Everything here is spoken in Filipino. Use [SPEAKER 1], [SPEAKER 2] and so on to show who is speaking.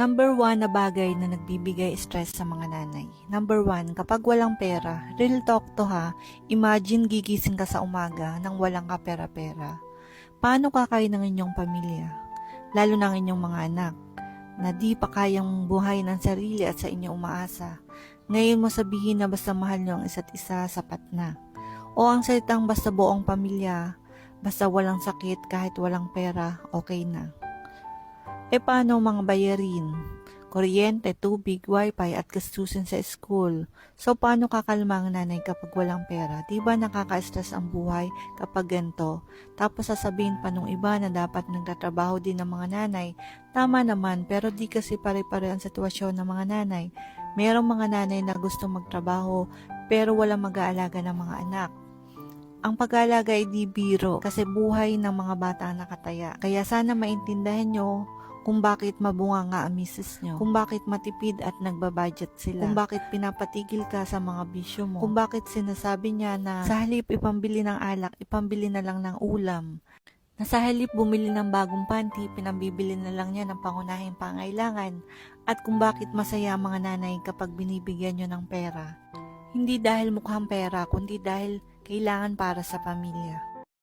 [SPEAKER 1] Number one na bagay na nagbibigay stress sa mga nanay. Number one, kapag walang pera, real talk to ha, imagine gigising ka sa umaga nang walang ka pera-pera. Paano kakain ng inyong pamilya? Lalo ng inyong mga anak, na di pa kayang buhay ng sarili at sa inyo umaasa. Ngayon mo sabihin na basta mahal nyo ang isa't isa, sapat na. O ang salitang basta buong pamilya, basta walang sakit kahit walang pera, okay na. E paano mga bayarin? Kuryente, tubig, wifi at gastusin sa school. So paano kakalma ang nanay kapag walang pera? Di ba nakaka-stress ang buhay kapag ganito? Tapos sasabihin pa nung iba na dapat nagtatrabaho din ng mga nanay. Tama naman, pero di kasi pare-pare ang sitwasyon ng mga nanay. Merong mga nanay na gusto magtrabaho pero wala mag-aalaga ng mga anak. Ang pag-aalaga ay di biro kasi buhay ng mga bata ang nakataya. Kaya sana maintindihan nyo kung bakit mabunga nga ang misis nyo, kung bakit matipid at nagbabudget sila, kung bakit pinapatigil ka sa mga bisyo mo, kung bakit sinasabi niya na sa halip ipambili ng alak, ipambili na lang ng ulam, na sa halip bumili ng bagong panty, pinambibili na lang niya ng pangunahing pangailangan, at kung bakit masaya ang mga nanay kapag binibigyan nyo ng pera. Hindi dahil mukhang pera, kundi dahil kailangan para sa pamilya.